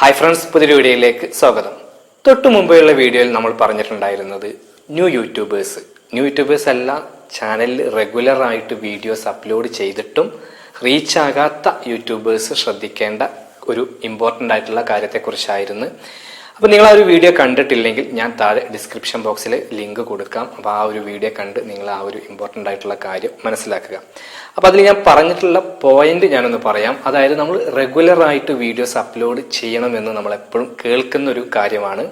Hi friends പുതിയൊരു വീഡിയോയിലേക്ക് സ്വാഗതം. തൊട്ടു മുമ്പെയുള്ള വീഡിയോയിൽ നമ്മൾ പറഞ്ഞിട്ടുണ്ടായിരുന്നത് ന്യൂ യൂട്യൂബേഴ്സ്. ന്യൂ യൂട്യൂബേഴ്സ് എല്ലാം ചാനലിൽ റെഗുലർ ആയിട്ട് വീഡിയോസ് അപ്ലോഡ് ചെയ്തിട്ടും റീച്ച് ആകാത്ത യൂട്യൂബേഴ്സ് ശ്രദ്ധിക്കേണ്ട ഒരു ഇമ്പോർട്ടന്റ് ആയിട്ടുള്ള കാര്യത്തെക്കുറിച്ചായിരുന്നു. അപ്പോൾ നിങ്ങൾ ആ ഒരു വീഡിയോ കണ്ടിട്ടില്ലെങ്കിൽ ഞാൻ താഴെ ഡിസ്ക്രിപ്ഷൻ ബോക്സിൽ ലിങ്ക് കൊടുക്കാം. അപ്പോൾ ആ ഒരു വീഡിയോ കണ്ട് നിങ്ങൾ ആ ഒരു ഇമ്പോർട്ടന്റ് ആയിട്ടുള്ള കാര്യം മനസ്സിലാക്കുക. അപ്പോൾ അതിൽ ഞാൻ പറഞ്ഞിട്ടുള്ള പോയിന്റ് ഞാനൊന്ന് പറയാം. അതായത് നമ്മൾ റെഗുലർ ആയിട്ട് വീഡിയോസ് അപ്ലോഡ് ചെയ്യണമെന്ന് നമ്മൾ എപ്പോഴും കേൾക്കുന്ന ഒരു കാര്യമാണ്.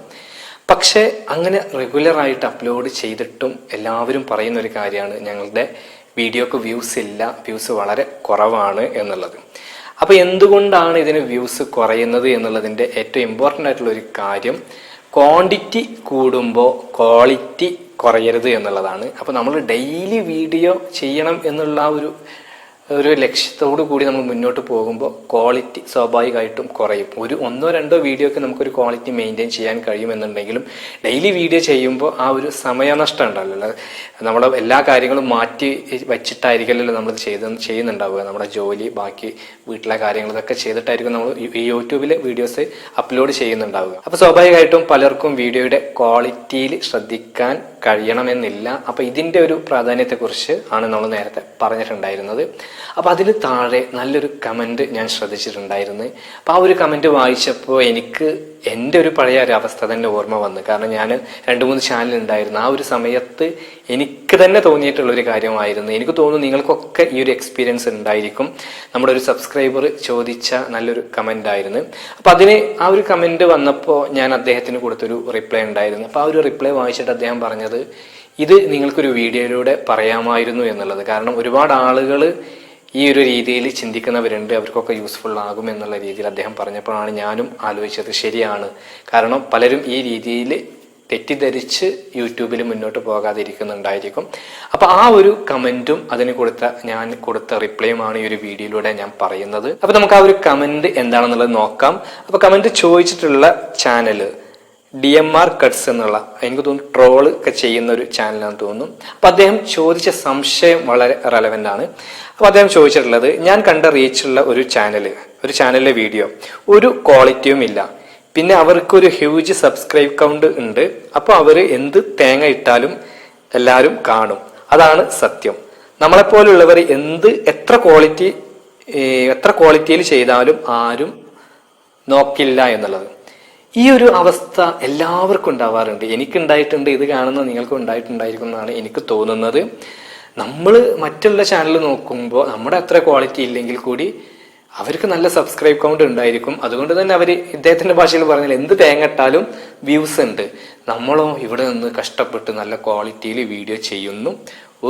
പക്ഷേ അങ്ങനെ റെഗുലർ ആയിട്ട് അപ്ലോഡ് ചെയ്തിട്ടും എല്ലാവരും പറയുന്ന ഒരു കാര്യമാണ് ഞങ്ങളുടെ വീഡിയോക്ക് വ്യൂസ് ഇല്ല. വ്യൂസ് വളരെ കുറവാണ് എന്നുള്ളത്. അപ്പോൾ എന്തുകൊണ്ടാണ് ഇതിന് വ്യൂസ് കുറയുന്നത് എന്നുള്ളതിന്റെ ഏറ്റവും ഇമ്പോർട്ടന്റ് ആയിട്ടുള്ള ഒരു കാര്യം ക്വാണ്ടിറ്റി കൂടുമ്പോൾ ക്വാളിറ്റി കുറയരുത് എന്നുള്ളതാണ്. അപ്പോൾ നമ്മൾ ഡെയിലി വീഡിയോ ചെയ്യണം എന്നുള്ള ഒരു ഒരു ലക്ഷ്യത്തോടു കൂടി നമ്മൾ മുന്നോട്ട് പോകുമ്പോൾ ക്വാളിറ്റി സ്വാഭാവികമായിട്ടും കുറയും. ഒരു ഒന്നോ രണ്ടോ വീഡിയോ ഒക്കെ നമുക്കൊരു ക്വാളിറ്റി മെയിന്റെയിൻ ചെയ്യാൻ കഴിയുമെന്നുണ്ടെങ്കിലും ഡെയിലി വീഡിയോ ചെയ്യുമ്പോൾ ആ ഒരു സമയനഷ്ടം ഉണ്ടല്ലോ നമ്മുടെ എല്ലാ കാര്യങ്ങളും മാറ്റി വെച്ചിട്ടായിരിക്കല്ലോ നമ്മൾ ചെയ്ത് ചെയ്യുന്നുണ്ടാവുക. നമ്മുടെ ജോലി ബാക്കി വീട്ടിലെ കാര്യങ്ങൾ ഇതൊക്കെ ചെയ്തിട്ടായിരിക്കും നമ്മൾ ഈ യൂട്യൂബിൽ വീഡിയോസ് അപ്ലോഡ് ചെയ്യുന്നുണ്ടാവുക. അപ്പോൾ സ്വാഭാവികമായിട്ടും പലർക്കും വീഡിയോയുടെ ക്വാളിറ്റിയിൽ ശ്രദ്ധിക്കാൻ കഴിയണമെന്നില്ല. അപ്പോൾ ഇതിന്റെ ഒരു പ്രാധാന്യത്തെക്കുറിച്ച് ആണ് നമ്മൾ നേരത്തെ പറഞ്ഞിട്ടുണ്ടായിരുന്നത്. അപ്പോൾ അതിൽ താഴെ നല്ലൊരു കമന്റ് ഞാൻ ശ്രദ്ധിച്ചിട്ടുണ്ടായിരുന്നു. അപ്പോൾ ആ ഒരു കമന്റ് വായിച്ചപ്പോൾ എനിക്ക് എന്റെ ഒരു പഴയ ഒരു അവസ്ഥ തന്നെ ഓർമ്മ വന്നു. കാരണം ഞാൻ രണ്ട് മൂന്ന് ചാനൽ ഉണ്ടായിരുന്നു ആ ഒരു സമയത്ത് എനിക്ക് തന്നെ തോന്നിയിട്ടുള്ള ഒരു കാര്യമായിരുന്നു. എനിക്ക് തോന്നുന്നു നിങ്ങൾക്കൊക്കെ ഈ ഒരു എക്സ്പീരിയൻസ് ഉണ്ടായിരിക്കും നമ്മുടെ ഒരു സബ്സ്ക്രൈബർ ചോദിച്ച നല്ലൊരു കമന്റ് ആയിരുന്നു. അപ്പോൾ അതിന് ആ ഒരു കമന്റ് വന്നപ്പോൾ ഞാൻ അദ്ദേഹത്തിന് കൊടുത്തൊരു റിപ്ലൈ ഉണ്ടായിരുന്നു അപ്പോൾ ആ ഒരു റിപ്ലൈ വായിച്ചിട്ട് അദ്ദേഹം പറഞ്ഞത് ഇത് നിങ്ങൾക്കൊരു വീഡിയോയിലൂടെ പറയാമായിരുന്നു എന്നുള്ളത്. കാരണം ഒരുപാട് ആളുകൾ ഈ ഒരു രീതിയിൽ ചിന്തിക്കുന്നവരുണ്ട് അവർക്കൊക്കെ യൂസ്ഫുൾ ആകും എന്നുള്ള രീതിയിൽ അദ്ദേഹം പറഞ്ഞപ്പോഴാണ് ഞാനും ആലോചിച്ചത് ശരിയാണ്. കാരണം പലരും ഈ രീതിയിൽ തെറ്റിദ്ധരിച്ച് യൂട്യൂബിൽ മുന്നോട്ട് പോകാതിരിക്കുന്നുണ്ടായിരിക്കും. അപ്പൊ ആ ഒരു കമന്റും അതിന് കൊടുത്ത ഞാൻ കൊടുത്ത റിപ്ലൈയുമാണ് ഈ ഒരു വീഡിയോയിലൂടെ ഞാൻ പറയുന്നത്. അപ്പൊ നമുക്ക് ആ ഒരു കമന്റ് എന്താണെന്നുള്ളത് നോക്കാം. അപ്പൊ കമന്റ് ചോദിച്ചിട്ടുള്ള channel D M R cuts എന്നുള്ള എനിക്ക് തോന്നുന്നു ട്രോൾ ഒക്കെ ചെയ്യുന്ന ഒരു ചാനലാണെന്ന് തോന്നുന്നു. അപ്പൊ അദ്ദേഹം ചോദിച്ച സംശയം വളരെ റെലവെന്റ് ആണ്. അപ്പൊ അദ്ദേഹം ചോദിച്ചിട്ടുള്ളത് ഞാൻ കണ്ട റീച്ചുള്ള ഒരു ചാനൽ ഒരു ചാനലിലെ വീഡിയോ ഒരു ക്വാളിറ്റിയും ഇല്ല. പിന്നെ അവർക്കൊരു ഹ്യൂജ് സബ്സ്ക്രൈബ് കൗണ്ട് ഉണ്ട്. അപ്പോൾ അവർ എന്ത് തേങ്ങ ഇട്ടാലും എല്ലാവരും കാണും. അതാണ് സത്യം. നമ്മളെപ്പോലുള്ളവർ എന്ത് എത്ര ക്വാളിറ്റി എത്ര ക്വാളിറ്റിയിൽ ചെയ്താലും ആരും നോക്കില്ല എന്നുള്ളത്. ഈ ഒരു അവസ്ഥ എല്ലാവർക്കും ഉണ്ടാവാറുണ്ട്. എനിക്കുണ്ടായിട്ടുണ്ട് ഇത് കാണുന്ന നിങ്ങൾക്കും ഉണ്ടായിട്ടുണ്ടായിരിക്കും എന്നാണ് എനിക്ക് തോന്നുന്നത്. നമ്മൾ മറ്റുള്ള ചാനൽ നോക്കുമ്പോൾ നമ്മുടെ അത്ര ക്വാളിറ്റി ഇല്ലെങ്കിൽ കൂടി അവർക്ക് നല്ല സബ്സ്ക്രൈബ് കൗണ്ട് ഉണ്ടായിരിക്കും. അതുകൊണ്ട് തന്നെ അവർ ഇദ്ദേഹത്തിന്റെ ഭാഷയിൽ പറഞ്ഞാൽ എന്ത് തേങ്ങട്ടാലും വ്യൂസ് ഉണ്ട്. നമ്മളോ ഇവിടെ നിന്ന് കഷ്ടപ്പെട്ട് നല്ല ക്വാളിറ്റിയിൽ വീഡിയോ ചെയ്യുന്നു.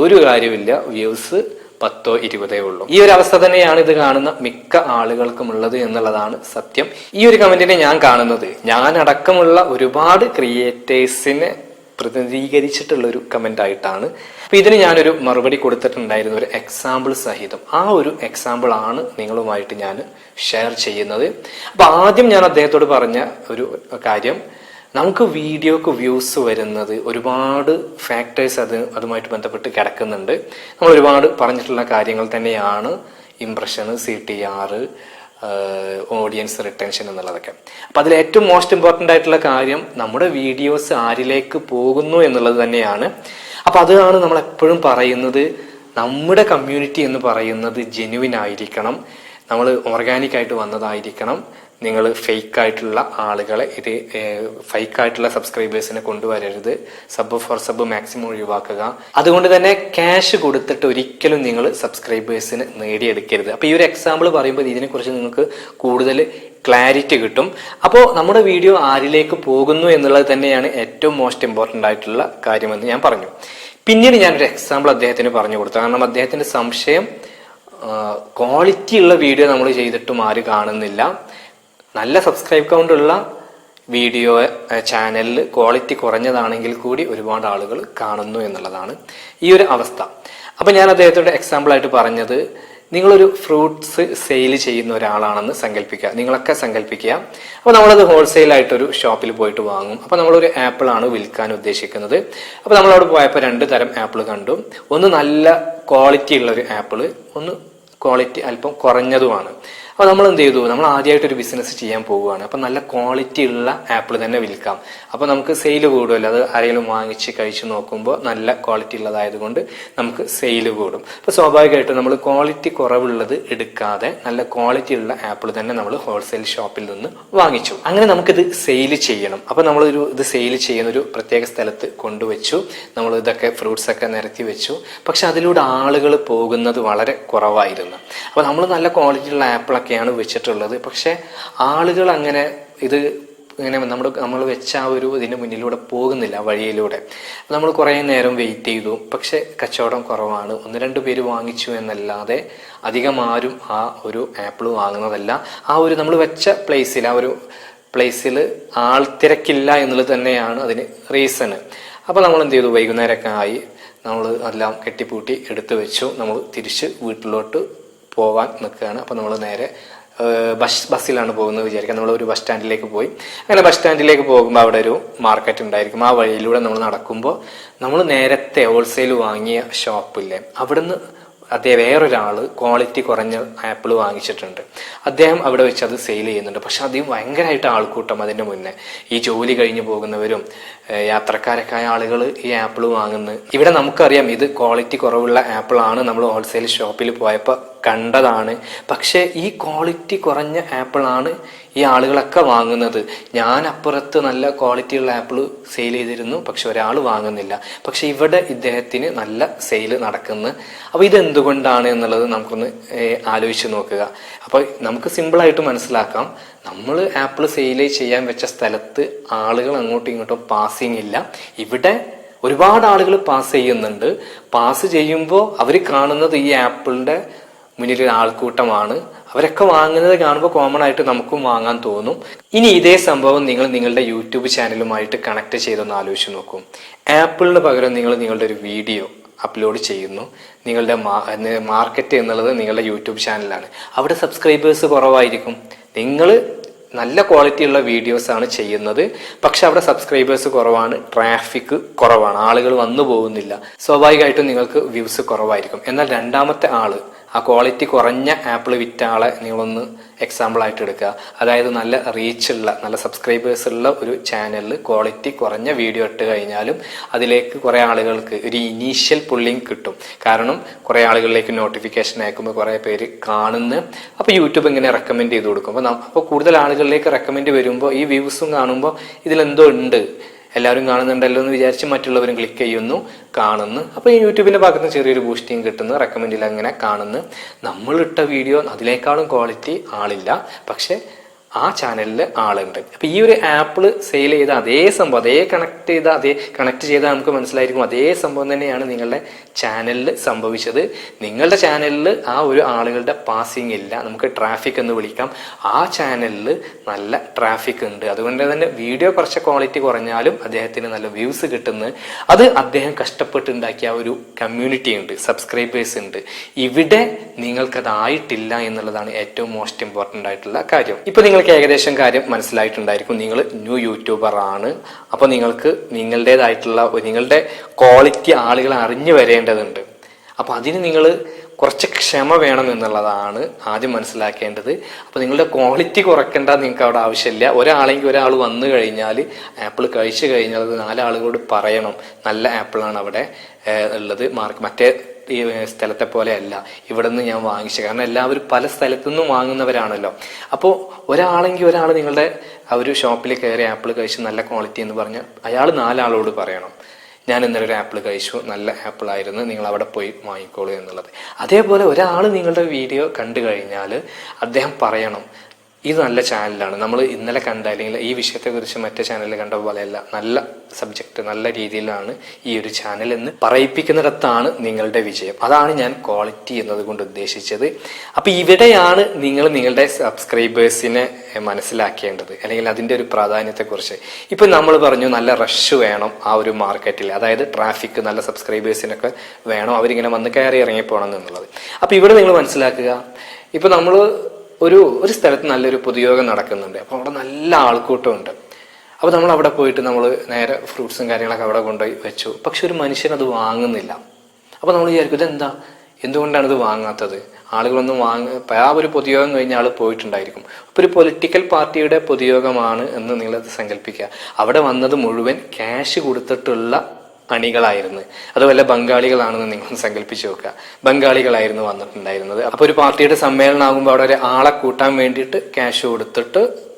ഒരു കാര്യമില്ല വ്യൂസ് പത്തോ ഇരുപതേ ഉള്ളൂ. ഈ ഒരു അവസ്ഥ തന്നെയാണ് ഇത് കാണുന്ന മിക്ക ആളുകൾക്കും ഉള്ളത് എന്നുള്ളതാണ് സത്യം. ഈ ഒരു കമന്റിനെ ഞാൻ കാണുന്നത് ഞാൻ അടക്കമുള്ള ഒരുപാട് ക്രിയേറ്റേഴ്സിനെ പ്രതിനിധീകരിച്ചിട്ടുള്ള ഒരു കമന്റ് ആയിട്ടാണ് അപ്പൊ ഇതിന് ഞാനൊരു മറുപടി കൊടുത്തിട്ടുണ്ടായിരുന്ന ഒരു എക്സാമ്പിൾ സഹിതം. ആ ഒരു എക്സാമ്പിൾ ആണ് നിങ്ങളുമായിട്ട് ഞാൻ ഷെയർ ചെയ്യുന്നത്. അപ്പൊ ആദ്യം ഞാൻ അദ്ദേഹത്തോട് പറഞ്ഞ ഒരു കാര്യം നമുക്ക് വീഡിയോക്ക് വ്യൂസ് വരുന്നത് ഒരുപാട് ഫാക്ടേഴ്സ് അത് അതുമായിട്ട് ബന്ധപ്പെട്ട് കിടക്കുന്നുണ്ട്. നമ്മൾ ഒരുപാട് പറഞ്ഞിട്ടുള്ള കാര്യങ്ങൾ തന്നെയാണ് impression C T R audience retention എന്നുള്ളതൊക്കെ. അപ്പം അതിൽ ഏറ്റവും മോസ്റ്റ് ഇമ്പോർട്ടന്റ് ആയിട്ടുള്ള കാര്യം നമ്മുടെ വീഡിയോസ് ആരിലേക്ക് പോകുന്നു എന്നുള്ളത് തന്നെയാണ്. അപ്പം അതാണ് നമ്മൾ എപ്പോഴും പറയുന്നത് നമ്മുടെ കമ്മ്യൂണിറ്റി എന്ന് പറയുന്നത് ജെനുവിൻ ആയിരിക്കണം. നമ്മൾ ഓർഗാനിക് ആയിട്ട് വന്നതായിരിക്കണം. നിങ്ങൾ ഫേക്ക് ആയിട്ടുള്ള ആളുകളെ ഇത് ഫേക്ക് ആയിട്ടുള്ള സബ്സ്ക്രൈബേഴ്സിനെ കൊണ്ടുവരരുത്. സബ് ഫോർ സബ് മാക്സിമം ഒഴിവാക്കുക. അതുകൊണ്ട് തന്നെ ക്യാഷ് കൊടുത്തിട്ട് ഒരിക്കലും നിങ്ങൾ സബ്സ്ക്രൈബേഴ്സിന് നേടിയെടുക്കരുത്. അപ്പോൾ ഈ ഒരു എക്സാമ്പിൾ പറയുമ്പോൾ ഇതിനെക്കുറിച്ച് നിങ്ങൾക്ക് കൂടുതൽ ക്ലാരിറ്റി കിട്ടും. അപ്പോൾ നമ്മുടെ വീഡിയോ ആരിലേക്ക് പോകുന്നു എന്നുള്ളത് തന്നെയാണ് ഏറ്റവും മോസ്റ്റ് ഇമ്പോർട്ടന്റ് ആയിട്ടുള്ള കാര്യമെന്ന് ഞാൻ പറഞ്ഞു. പിന്നീട് ഞാനൊരു എക്സാമ്പിൾ അദ്ദേഹത്തിന് പറഞ്ഞു കൊടുത്തു. കാരണം അദ്ദേഹത്തിന്റെ സംശയം ക്വാളിറ്റി ഉള്ള വീഡിയോ നമ്മൾ ചെയ്തിട്ടും ആര് കാണുന്നില്ല. നല്ല സബ്സ്ക്രൈബ് കൗണ്ട് ഉള്ള വീഡിയോ ചാനലിൽ ക്വാളിറ്റി കുറഞ്ഞതാണെങ്കിൽ കൂടി ഒരുപാട് ആളുകൾ കാണുന്നു എന്നുള്ളതാണ് ഈ ഒരു അവസ്ഥ. അപ്പം ഞാൻ അദ്ദേഹത്തോട് എക്സാമ്പിളായിട്ട് പറഞ്ഞത് നിങ്ങളൊരു ഫ്രൂട്ട്സ് സെയിൽ ചെയ്യുന്ന ഒരാളാണെന്ന് സങ്കല്പിക്കുക നിങ്ങളൊക്കെ സങ്കല്പിക്കുക അപ്പോൾ നമ്മളത് ഹോൾസെയിലായിട്ടൊരു ഷോപ്പിൽ പോയിട്ട് വാങ്ങും. അപ്പോൾ നമ്മളൊരു ആപ്പിളാണ് വിൽക്കാൻ ഉദ്ദേശിക്കുന്നത്. അപ്പോൾ നമ്മളവിടെ പോയപ്പോൾ രണ്ട് തരം ആപ്പിൾ കണ്ടു. ഒന്ന് നല്ല ക്വാളിറ്റി ഉള്ള ഒരു ആപ്പിൾ ഒന്ന് ക്വാളിറ്റി അല്പം കുറഞ്ഞതുമാണ്. അപ്പോൾ നമ്മൾ എന്ത് ചെയ്തു നമ്മൾ ആദ്യമായിട്ട് ഒരു ബിസിനസ് ചെയ്യാൻ പോവുകയാണ്. അപ്പോൾ നല്ല ക്വാളിറ്റി ഉള്ള ആപ്പിൾ തന്നെ വിൽക്കാം. അപ്പോൾ നമുക്ക് സെയിൽ കൂടുമല്ലോ. അത് ആരെങ്കിലും വാങ്ങിച്ച് കഴിച്ച് നോക്കുമ്പോൾ നല്ല ക്വാളിറ്റി ഉള്ളതായതുകൊണ്ട് നമുക്ക് സെയിൽ കൂടും. അപ്പോൾ സ്വാഭാവികമായിട്ടും നമ്മൾ ക്വാളിറ്റി കുറവുള്ളത് എടുക്കാതെ നല്ല ക്വാളിറ്റി ഉള്ള ആപ്പിൾ തന്നെ നമ്മൾ ഹോൾസെയിൽ ഷോപ്പിൽ നിന്ന് വാങ്ങിച്ചു. അങ്ങനെ നമുക്കിത് സെയിൽ ചെയ്യണം. അപ്പോൾ നമ്മളൊരു ഇത് സെയിൽ ചെയ്യുന്ന ഒരു പ്രത്യേക സ്ഥലത്ത് കൊണ്ടുവച്ചു. നമ്മൾ ഇതൊക്കെ ഫ്രൂട്ട്സ് ഒക്കെ നിരത്തി വെച്ചു. പക്ഷെ അതിലൂടെ ആളുകൾ പോകുന്നത് വളരെ കുറവായിരുന്നു. അപ്പോൾ നമ്മൾ നല്ല ക്വാളിറ്റി ഉള്ള ആപ്പിളൊക്കെയാണ് വെച്ചിട്ടുള്ളത്. പക്ഷെ ആളുകൾ അങ്ങനെ ഇത് ഇങ്ങനെ നമ്മുടെ നമ്മൾ വെച്ച ആ ഒരു ഇതിന് മുന്നിലൂടെ പോകുന്നില്ല വഴിയിലൂടെ. നമ്മൾ കുറേ നേരം വെയിറ്റ് ചെയ്തു. പക്ഷെ കച്ചവടം കുറവാണ്. ഒന്ന് രണ്ട് പേര് വാങ്ങിച്ചു എന്നല്ലാതെ അധികം ആരും ആ ഒരു ആപ്പിൾ വാങ്ങുന്നതല്ല. ആ ഒരു നമ്മൾ വെച്ച പ്ലേസിൽ ആ ഒരു പ്ലേസിൽ ആൾ തിരക്കില്ല എന്നുള്ളത് തന്നെയാണ് അതിന് റീസണ് അപ്പോൾ നമ്മൾ എന്ത് ചെയ്തു? വൈകുന്നേരമൊക്കെ ആയി. നമ്മൾ എല്ലാം കെട്ടിപ്പൂട്ടി എടുത്തു വെച്ചു. നമ്മൾ തിരിച്ച് വീട്ടിലോട്ട് പോവാൻ നിൽക്കുകയാണ്. അപ്പോൾ നമ്മൾ നേരെ ബസ് ബസ്സിലാണ് പോകുന്നത് വിചാരിക്കാം നമ്മൾ ഒരു ബസ് സ്റ്റാൻഡിലേക്ക് പോയി. അങ്ങനെ ബസ് സ്റ്റാൻഡിലേക്ക് പോകുമ്പോൾ അവിടെ ഒരു മാർക്കറ്റ് ഉണ്ടായിരിക്കും. ആ വഴിയിലൂടെ നമ്മൾ നടക്കുമ്പോൾ നമ്മൾ നേരത്തെ ഹോൾസെയിൽ വാങ്ങിയ ഷോപ്പില്ലേ അവിടുന്ന് അതേ വേറൊരാൾ ക്വാളിറ്റി കുറഞ്ഞ ആപ്പിൾ വാങ്ങിച്ചിട്ടുണ്ട്. അദ്ദേഹം അവിടെ വെച്ച് അത് സെയിൽ ചെയ്യുന്നുണ്ട്. പക്ഷെ അധികം ഭയങ്കരമായിട്ട് ആൾക്കൂട്ടം അതിന്റെ മുന്നേ. ഈ ജോലി കഴിഞ്ഞ് പോകുന്നവരും യാത്രക്കാരൊക്കെ ആളുകൾ ഈ ആപ്പിൾ വാങ്ങുന്നു ഇവിടെ നമുക്കറിയാം ഇത് ക്വാളിറ്റി കുറവുള്ള ആപ്പിളാണ് നമ്മൾ ഹോൾസെയിൽ ഷോപ്പിൽ പോയപ്പോൾ കണ്ടതാണ്. പക്ഷേ ഈ ക്വാളിറ്റി കുറഞ്ഞ ആപ്പിളാണ് ഈ ആളുകളൊക്കെ വാങ്ങുന്നത്. ഞാൻ അപ്പുറത്ത് നല്ല ക്വാളിറ്റിയുള്ള ആപ്പിൾ സെയിൽ ചെയ്തിരുന്നു. പക്ഷെ ഒരാൾ വാങ്ങുന്നില്ല. പക്ഷെ ഇവിടെ ഇദ്ദേഹത്തിന് നല്ല സെയിൽ നടക്കുന്നു. അപ്പോൾ ഇത് എന്തുകൊണ്ടാണ് എന്നുള്ളത് നമുക്കൊന്ന് ആലോചിച്ച് നോക്കുക. അപ്പോൾ നമുക്ക് സിമ്പിളായിട്ട് മനസ്സിലാക്കാം. നമ്മൾ ആപ്പിൾ സെയിൽ ചെയ്യാൻ വെച്ച സ്ഥലത്ത് ആളുകൾ അങ്ങോട്ടും ഇങ്ങോട്ടും പാസിങ് ഇല്ല. ഇവിടെ ഒരുപാട് ആളുകൾ പാസ് ചെയ്യുന്നുണ്ട്. പാസ് ചെയ്യുമ്പോൾ അവർ കാണുന്നത് ഈ ആപ്പിളിന്റെ മുന്നിൽ ആൾക്കൂട്ടമാണ് അവരൊക്കെ വാങ്ങുന്നത് കാണുമ്പോൾ കോമൺ ആയിട്ട് നമുക്കും വാങ്ങാൻ തോന്നും. ഇനി ഇതേ സംഭവം നിങ്ങൾ നിങ്ങളുടെ യൂട്യൂബ് ചാനലുമായിട്ട് കണക്ട് ചെയ്തൊന്ന് ആലോചിച്ച് നോക്കും. ആപ്പിളിന് പകരം നിങ്ങൾ നിങ്ങളുടെ ഒരു വീഡിയോ അപ്ലോഡ് ചെയ്യുന്നു. നിങ്ങളുടെ മാർക്കറ്റ് എന്നുള്ളത് നിങ്ങളുടെ യൂട്യൂബ് ചാനലാണ്. അവിടെ സബ്സ്ക്രൈബേഴ്സ് കുറവായിരിക്കും. നിങ്ങൾ നല്ല ക്വാളിറ്റിയുള്ള വീഡിയോസ് ആണ് ചെയ്യുന്നത്. പക്ഷെ അവിടെ സബ്സ്ക്രൈബേഴ്സ് കുറവാണ് ട്രാഫിക് കുറവാണ്. ആളുകൾ വന്നു പോകുന്നില്ല. സ്വാഭാവികമായിട്ടും നിങ്ങൾക്ക് വ്യൂസ് കുറവായിരിക്കും. എന്നാൽ രണ്ടാമത്തെ ആൾ ആ ക്വാളിറ്റി കുറഞ്ഞ ആപ്പിൾ വിറ്റ ആളെ നിങ്ങളൊന്ന് എക്സാമ്പിൾ ആയിട്ട് എടുക്കുക. അതായത് നല്ല റീച്ച് ഉള്ള നല്ല സബ്സ്ക്രൈബേഴ്സ് ഉള്ള ഒരു ചാനലിൽ ക്വാളിറ്റി കുറഞ്ഞ വീഡിയോ ഇട്ട് കഴിഞ്ഞാലും അതിലേക്ക് കുറേ ആളുകൾക്ക് ഒരു ഇനീഷ്യൽ പുള്ളിങ് കിട്ടും. കാരണം കുറേ ആളുകളിലേക്ക് നോട്ടിഫിക്കേഷൻ അയക്കുമ്പോൾ കുറേ പേര് കാണുന്നു. അപ്പോൾ യൂട്യൂബ് ഇങ്ങനെ റെക്കമെൻഡ് ചെയ്ത് കൊടുക്കും. അപ്പോൾ അപ്പോൾ കൂടുതൽ ആളുകളിലേക്ക് റെക്കമെൻഡ് വരുമ്പോൾ ഈ വ്യൂസും കാണുമ്പോൾ ഇതിലെന്തോ ഉണ്ട്? എല്ലാവരും കാണുന്നുണ്ടല്ലോ എന്ന് വിചാരിച്ച് മറ്റുള്ളവരും ക്ലിക്ക് ചെയ്യുന്നു കാണുന്നു. അപ്പോൾ ഈ യൂട്യൂബിന്റെ ഭാഗത്ത് നിന്ന് ചെറിയൊരു ബൂസ്റ്റിങ് കിട്ടുന്നു. റെക്കമെൻഡിൽ അങ്ങനെ കാണുന്നു. നമ്മളിട്ട വീഡിയോ അതിനേക്കാളും ക്വാളിറ്റി ആളില്ല. പക്ഷെ ആ ചാനലിൽ ആളുണ്ട്. അപ്പൊ ഈ ഒരു ആപ്പിൾ സെയിൽ ചെയ്ത അതേ സംഭവം അതേ കണക്ട് ചെയ്ത അതേ കണക്ട് ചെയ്താൽ നമുക്ക് മനസ്സിലായിരിക്കും അതേ സംഭവം തന്നെയാണ് നിങ്ങളുടെ ചാനലിൽ സംഭവിച്ചത്. നിങ്ങളുടെ ചാനലിൽ ആ ഒരു ആളുകളുടെ പാസിംഗ് ഇല്ല. നമുക്ക് ട്രാഫിക് എന്ന് വിളിക്കാം. ആ ചാനലിൽ നല്ല ട്രാഫിക് ഉണ്ട്. അതുകൊണ്ട് തന്നെ വീഡിയോ കുറച്ച് ക്വാളിറ്റി കുറഞ്ഞാലും അദ്ദേഹത്തിന് നല്ല വ്യൂസ് കിട്ടുന്നു. അത് അദ്ദേഹം കഷ്ടപ്പെട്ടുണ്ടാക്കിയ ഒരു കമ്മ്യൂണിറ്റി ഉണ്ട് സബ്സ്ക്രൈബേഴ്സ് ഉണ്ട്. ഇവിടെ നിങ്ങൾക്കതായിട്ടില്ല എന്നുള്ളതാണ് ഏറ്റവും മോസ്റ്റ് ഇമ്പോർട്ടന്റ് ആയിട്ടുള്ള കാര്യം. ഇപ്പൊ നിങ്ങൾക്ക് ഏകദേശം കാര്യം മനസ്സിലായിട്ടുണ്ടായിരിക്കും. നിങ്ങൾ ന്യൂ യൂട്യൂബർ ആണ്. അപ്പോൾ നിങ്ങൾക്ക് നിങ്ങളുടേതായിട്ടുള്ള നിങ്ങളുടെ ക്വാളിറ്റി ആളുകൾ അറിഞ്ഞു വരേണ്ടതുണ്ട്. അപ്പോൾ അതിന് നിങ്ങൾ കുറച്ച് ക്ഷമ വേണം എന്നുള്ളതാണ് ആദ്യം മനസ്സിലാക്കേണ്ടത്. അപ്പോൾ നിങ്ങളുടെ ക്വാളിറ്റി കുറയ്ക്കേണ്ട നിങ്ങൾക്ക് അവിടെ ആവശ്യമില്ല. ഒരാളെങ്കിൽ ഒരാൾ വന്നു കഴിഞ്ഞാൽ ആപ്പിൾ കഴിച്ചു കഴിഞ്ഞാൽ അത് നാലാളുകളോട് പറയണം. നല്ല ആപ്പിളാണ് അവിടെ ഉള്ളത്. മാർക്ക് മറ്റേ ഈ സ്ഥലത്തെ പോലെയല്ല. ഇവിടെ നിന്ന് ഞാൻ വാങ്ങിച്ചത്. കാരണം എല്ലാവരും പല സ്ഥലത്തു നിന്നും വാങ്ങുന്നവരാണല്ലോ. അപ്പോൾ ഒരാളെങ്കിൽ ഒരാൾ നിങ്ങളുടെ ആ ഒരു ഷോപ്പിൽ കയറി ആപ്പിൾ കഴിച്ച് നല്ല ക്വാളിറ്റി എന്ന് പറഞ്ഞ് അയാൾ നാലാളോട് പറയണം. ഞാൻ ഇന്നലെ ഒരു ആപ്പിൾ കഴിച്ചു. നല്ല ആപ്പിൾ ആയിരുന്നു. നിങ്ങൾ അവിടെ പോയി വാങ്ങിക്കോളൂ എന്നുള്ളത്. അതേപോലെ ഒരാൾ നിങ്ങളുടെ വീഡിയോ കണ്ടു കഴിഞ്ഞാൽ അദ്ദേഹം പറയണം. ഇത് നല്ല ചാനലാണ് നമ്മൾ ഇന്നലെ കണ്ട അല്ലെങ്കിൽ ഈ വിഷയത്തെക്കുറിച്ച് മറ്റേ ചാനലിൽ കണ്ട പോലെയല്ല നല്ല സബ്ജക്റ്റ് നല്ല രീതിയിലാണ് ഈ ഒരു ചാനൽ എന്ന് പറയിപ്പിക്കുന്നിടത്താണ് നിങ്ങളുടെ വിജയം. അതാണ് ഞാൻ ക്വാളിറ്റി എന്നതുകൊണ്ട് ഉദ്ദേശിച്ചത്. അപ്പൊ ഇവിടെയാണ് നിങ്ങൾ നിങ്ങളുടെ സബ്സ്ക്രൈബേഴ്സിനെ മനസ്സിലാക്കേണ്ടത് അല്ലെങ്കിൽ അതിന്റെ ഒരു പ്രാധാന്യത്തെക്കുറിച്ച്. ഇപ്പൊ നമ്മൾ പറഞ്ഞു നല്ല റഷ് വേണം ആ ഒരു മാർക്കറ്റിൽ അതായത് ട്രാഫിക് നല്ല സബ്സ്ക്രൈബേഴ്സിനൊക്കെ വേണം അവരിങ്ങനെ വന്ന് കയറി ഇറങ്ങി പോകണം എന്നുള്ളത്. അപ്പൊ ഇവിടെ നിങ്ങൾ മനസ്സിലാക്കുക ഇപ്പൊ നമ്മൾ ഒരു ഒരു സ്ഥലത്ത് നല്ലൊരു പൊതുയോഗം നടക്കുന്നുണ്ട്. അപ്പോൾ അവിടെ നല്ല ആൾക്കൂട്ടമുണ്ട്. അപ്പോൾ നമ്മൾ അവിടെ പോയിട്ട് നമ്മൾ നേരെ ഫ്രൂട്ട്സും കാര്യങ്ങളൊക്കെ അവിടെ കൊണ്ടുപോയി വെച്ചു. പക്ഷെ ഒരു മനുഷ്യൻ അത് വാങ്ങുന്നില്ല. അപ്പോൾ നമ്മൾ വിചാരിക്കും ഇതെന്താ? എന്തുകൊണ്ടാണ് ഇത് വാങ്ങാത്തത്? ആളുകളൊന്നും വാങ്ങ ആ ഒരു പൊതുയോഗം കഴിഞ്ഞ ആൾ പോയിട്ടുണ്ടായിരിക്കും. അപ്പൊ ഒരു പൊളിറ്റിക്കൽ പാർട്ടിയുടെ പൊതുയോഗമാണ് എന്ന് നിങ്ങളത് സങ്കല്പിക്കുക. അവിടെ വന്നത് മുഴുവൻ ക്യാഷ് കൊടുത്തിട്ടുള്ള അണികളായിരുന്നു അതുപോലെ ബംഗാളികളാണെന്ന് നിങ്ങൾ സങ്കല്പിച്ചു നോക്കുക. ബംഗാളികളായിരുന്നു വന്നിട്ടുണ്ടായിരുന്നത്. അപ്പൊ ഒരു പാർട്ടിയുടെ സമ്മേളനം ആകുമ്പോൾ അവിടെ ആളെ കൂട്ടാൻ വേണ്ടിയിട്ട് ക്യാഷ് കൊടുത്തിട്ട്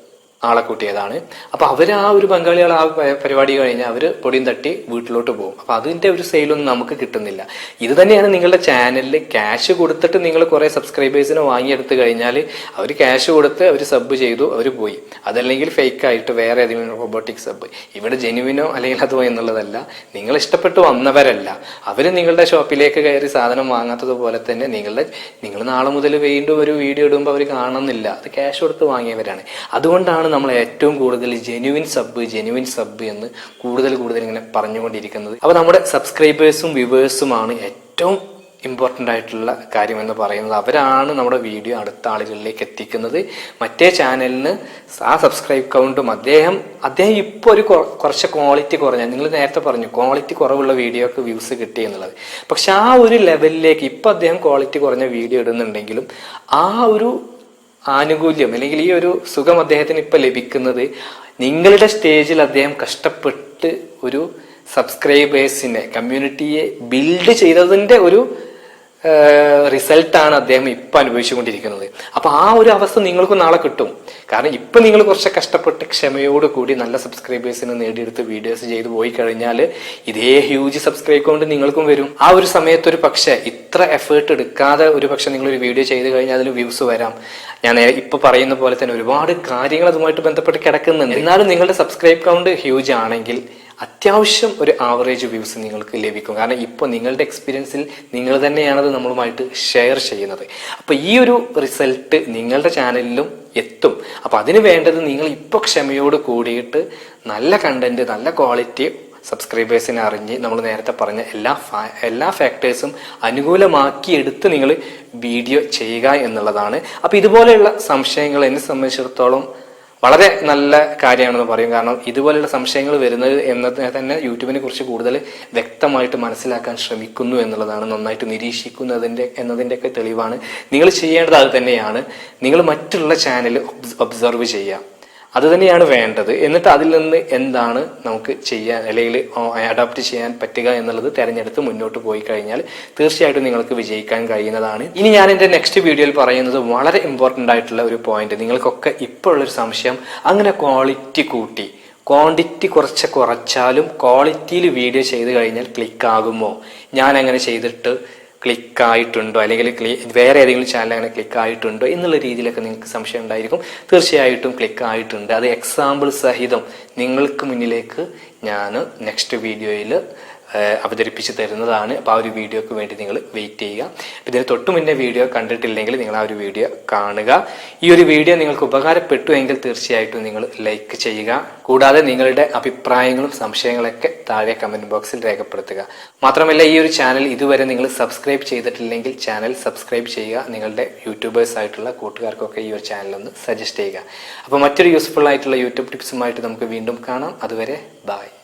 ആളെ കൂട്ടിയതാണ്. അപ്പൊ അവർ ആ ഒരു ബംഗാളികൾ ആ പരിപാടി കഴിഞ്ഞാൽ അവർ പൊടിയും തട്ടി വീട്ടിലോട്ട് പോകും. അപ്പൊ അതിന്റെ ഒരു സെയിലൊന്നും നമുക്ക് കിട്ടുന്നില്ല. ഇത് തന്നെയാണ് നിങ്ങളുടെ ചാനലിൽ ക്യാഷ് കൊടുത്തിട്ട് നിങ്ങൾ കുറെ സബ്സ്ക്രൈബേഴ്സിനെ വാങ്ങിയെടുത്ത് കഴിഞ്ഞാൽ അവർ ക്യാഷ് കൊടുത്ത് അവർ സബ് ചെയ്തു അവർ പോയി. അതല്ലെങ്കിൽ ഫേക്ക് ആയിട്ട് വേറെ ഏതെങ്കിലും റോബോട്ടിക് സബ് ഇവിടെ ജെനുവിനോ അല്ലെങ്കിൽ അതോ എന്നുള്ളതല്ല. നിങ്ങൾ ഇഷ്ടപ്പെട്ട് വന്നവരല്ല. അവർ നിങ്ങളുടെ ഷോപ്പിലേക്ക് കയറി സാധനം വാങ്ങാത്തതുപോലെ തന്നെ നിങ്ങളുടെ നിങ്ങൾ നാളെ മുതൽ വീണ്ടും ഒരു വീഡിയോ ഇടുമ്പോൾ അവർ കാണുന്നില്ല. അത് ക്യാഷ് കൊടുത്ത് വാങ്ങിയവരാണ്. അതുകൊണ്ടാണ് നമ്മൾ ഏറ്റവും കൂടുതൽ ജെനുവിൻ സബ് ജെനുവിൻ സബ് എന്ന് കൂടുതൽ കൂടുതൽ ഇങ്ങനെ പറഞ്ഞുകൊണ്ടിരിക്കുന്നത്. അപ്പോൾ നമ്മുടെ സബ്സ്ക്രൈബേഴ്സും വ്യൂവേഴ്സുമാണ് ഏറ്റവും ഇമ്പോർട്ടന്റ് ആയിട്ടുള്ള കാര്യം എന്ന് പറയുന്നത്. അവരാണ് നമ്മുടെ വീഡിയോ അടുത്ത ആളുകളിലേക്ക് എത്തിക്കുന്നത്. മറ്റേ ചാനലിന് ആ സബ്സ്ക്രൈബ് കൗണ്ടും അദ്ദേഹം അദ്ദേഹം ഇപ്പോൾ ഒരു കുറച്ച് ക്വാളിറ്റി കുറഞ്ഞ നിങ്ങൾ നേരത്തെ പറഞ്ഞു ക്വാളിറ്റി കുറവുള്ള വീഡിയോക്ക് വ്യൂസ് കിട്ടി എന്നുള്ളത്. പക്ഷെ ആ ഒരു ലെവലിലേക്ക് ഇപ്പം അദ്ദേഹം ക്വാളിറ്റി കുറഞ്ഞ വീഡിയോ ഇടുന്നുണ്ടെങ്കിലും ആ ഒരു ആനുകൂല്യം അല്ലെങ്കിൽ ഈ ഒരു സുഖം അദ്ദേഹത്തിന് ഇപ്പൊ ലഭിക്കുന്നത് നിങ്ങളുടെ സ്റ്റേജിൽ അദ്ദേഹം കഷ്ടപ്പെട്ട് ഒരു സബ്സ്ക്രൈബേഴ്സിനെ കമ്മ്യൂണിറ്റിയെ ബിൽഡ് ചെയ്തതിന്റെ ഒരു റിസൾട്ടാണ് അദ്ദേഹം ഇപ്പം അനുഭവിച്ചുകൊണ്ടിരിക്കുന്നത്. അപ്പൊ ആ ഒരു അവസ്ഥ നിങ്ങൾക്ക് നാളെ കിട്ടും. കാരണം ഇപ്പം നിങ്ങൾ കുറച്ച് കഷ്ടപ്പെട്ട് ക്ഷമയോട് കൂടി നല്ല സബ്സ്ക്രൈബേഴ്സിനെ നേടിയെടുത്ത് വീഡിയോസ് ചെയ്തു പോയി കഴിഞ്ഞാൽ ഇതേ ഹ്യൂജ് സബ്സ്ക്രൈബ് കൊണ്ട് നിങ്ങൾക്കും വരും. ആ ഒരു സമയത്ത് ഒരു പക്ഷേ ഇത്ര എഫേർട്ട് എടുക്കാതെ ഒരു പക്ഷെ നിങ്ങളൊരു വീഡിയോ ചെയ്ത് കഴിഞ്ഞാൽ അതിൽ വ്യൂസ് വരാം. ഞാൻ ഇപ്പോൾ ഇപ്പൊ പറയുന്ന പോലെ തന്നെ ഒരുപാട് കാര്യങ്ങൾ അതുമായിട്ട് ബന്ധപ്പെട്ട് കിടക്കുന്നുണ്ട്. എന്നാലും നിങ്ങളുടെ സബ്സ്ക്രൈബ് കൗണ്ട് ഹ്യൂജ് ആണെങ്കിൽ അത്യാവശ്യം ഒരു ആവറേജ് വ്യൂസ് നിങ്ങൾക്ക് ലഭിക്കും. കാരണം ഇപ്പോൾ നിങ്ങളുടെ എക്സ്പീരിയൻസിൽ നിങ്ങൾ തന്നെയാണത് നമ്മളുമായിട്ട് ഷെയർ ചെയ്യുന്നത്. അപ്പോൾ ഈ ഒരു റിസൾട്ട് നിങ്ങളുടെ ചാനലിലും എത്തും. അപ്പോൾ അതിന് വേണ്ടത് നിങ്ങൾ ഇപ്പോൾ ക്ഷമയോട് കൂടിയിട്ട് നല്ല കണ്ടന്റ് നല്ല ക്വാളിറ്റി സബ്സ്ക്രൈബേഴ്സിനെ അറിഞ്ഞ് നമ്മൾ നേരത്തെ പറഞ്ഞ എല്ലാ എല്ലാ ഫാക്ടേഴ്സും അനുകൂലമാക്കി എടുത്ത് നിങ്ങൾ വീഡിയോ ചെയ്യുക എന്നുള്ളതാണ്. അപ്പോൾ ഇതുപോലെയുള്ള സംശയങ്ങൾ എന്നെ സംബന്ധിച്ചിടത്തോളം വളരെ നല്ല കാര്യമാണെന്ന് പറയും. കാരണം ഇതുപോലെയുള്ള സംശയങ്ങൾ വരുന്നത് എന്നതിനെ തന്നെ യൂട്യൂബിനെ കുറിച്ച് കൂടുതൽ വ്യക്തമായിട്ട് മനസ്സിലാക്കാൻ ശ്രമിക്കുന്നു എന്നുള്ളതാണ്. നന്നായിട്ട് നിരീക്ഷിക്കുന്നതിന്റെ എന്നതിന്റെയൊക്കെ തെളിവാണ്. നിങ്ങൾ ചെയ്യേണ്ടത് അത് തന്നെയാണ്. നിങ്ങൾ മറ്റുള്ള ചാനൽ ഒബ്സർവ് ചെയ്യുക. അത് തന്നെയാണ് വേണ്ടത്. എന്നിട്ട് അതിൽ നിന്ന് എന്താണ് നമുക്ക് ചെയ്യാൻ അല്ലെങ്കിൽ അഡാപ്റ്റ് ചെയ്യാൻ പറ്റുക എന്നുള്ളത് തിരഞ്ഞെടുത്ത് മുന്നോട്ട് പോയി കഴിഞ്ഞാൽ തീർച്ചയായിട്ടും നിങ്ങൾക്ക് വിജയിക്കാൻ കഴിയുന്നതാണ്. ഇനി ഞാൻ എന്റെ നെക്സ്റ്റ് വീഡിയോയിൽ പറയുന്നത് വളരെ ഇമ്പോർട്ടന്റ് ആയിട്ടുള്ള ഒരു പോയിന്റ് നിങ്ങൾക്കൊക്കെ ഇപ്പോൾ ഉള്ളൊരു സംശയം അങ്ങനെ ക്വാളിറ്റി കൂട്ടി. ക്വാണ്ടിറ്റി കുറച്ച് കുറച്ചാലും ക്വാളിറ്റിയിൽ വീഡിയോ ചെയ്ത് കഴിഞ്ഞാൽ ക്ലിക്കാകുമോ ഞാൻ അങ്ങനെ ചെയ്തിട്ട് ക്ലിക്ക് ആയിട്ടുണ്ടോ അല്ലെങ്കിൽ വേറെ ഏതെങ്കിലും ചാനൽ അങ്ങനെ ക്ലിക്ക് ആയിട്ടുണ്ടോ എന്നുള്ള രീതിയിലൊക്കെ നിങ്ങൾക്ക് സംശയം ഉണ്ടായിരിക്കും. തീർച്ചയായിട്ടും ക്ലിക്ക് ആയിട്ടുണ്ട് അത് എക്സാമ്പിൾ സഹിതം നിങ്ങൾക്ക് മുന്നിലേക്ക് ഞാൻ നെക്സ്റ്റ് വീഡിയോയിൽ അവതരിപ്പിച്ച് തരുന്നതാണ്. അപ്പോൾ ആ ഒരു വീഡിയോക്ക് വേണ്ടി നിങ്ങൾ വെയിറ്റ് ചെയ്യുക. അപ്പോൾ ഇതിന് തൊട്ട് മുന്നേ വീഡിയോ കണ്ടിട്ടില്ലെങ്കിൽ നിങ്ങൾ ആ ഒരു വീഡിയോ കാണുക. ഈ ഒരു വീഡിയോ നിങ്ങൾക്ക് ഉപകാരപ്പെട്ടു എങ്കിൽ തീർച്ചയായിട്ടും നിങ്ങൾ ലൈക്ക് ചെയ്യുക. കൂടാതെ നിങ്ങളുടെ അഭിപ്രായങ്ങളും സംശയങ്ങളൊക്കെ താഴെ കമന്റ് ബോക്സിൽ രേഖപ്പെടുത്തുക. മാത്രമല്ല ഈ ഒരു ചാനൽ ഇതുവരെ നിങ്ങൾ സബ്സ്ക്രൈബ് ചെയ്തിട്ടില്ലെങ്കിൽ ചാനൽ സബ്സ്ക്രൈബ് ചെയ്യുക. നിങ്ങളുടെ യൂട്യൂബേഴ്സ് ആയിട്ടുള്ള കൂട്ടുകാർക്കൊക്കെ ഈ ഒരു ചാനൽ ഒന്ന് സജസ്റ്റ് ചെയ്യുക. അപ്പോൾ മറ്റൊരു യൂസ്ഫുൾ ആയിട്ടുള്ള യൂട്യൂബ് ടിപ്സുമായിട്ട് നമുക്ക് വീണ്ടും കാണാം. അതുവരെ ബായ്